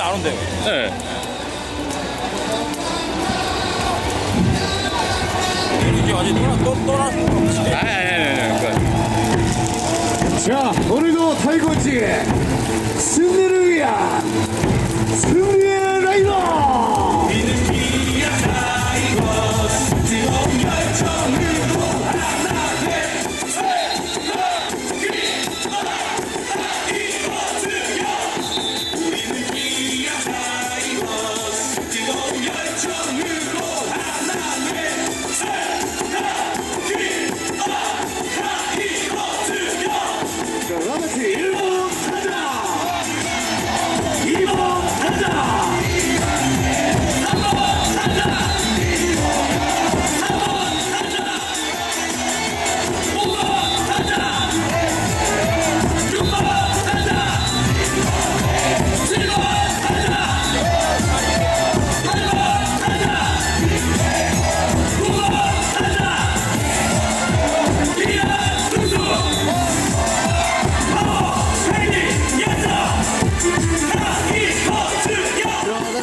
안 온대. 네. 완전 떠나 또 떠나. 아, 아니, 아니, 아니. 자, 오늘도 타이거즈의 승리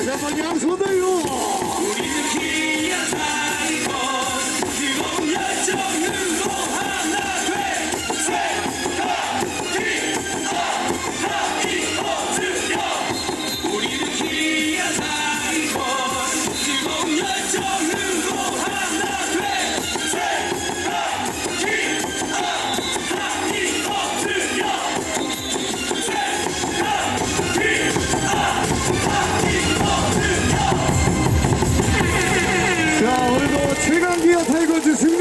세상이랑 손대요. 최강기어 달궈주습니다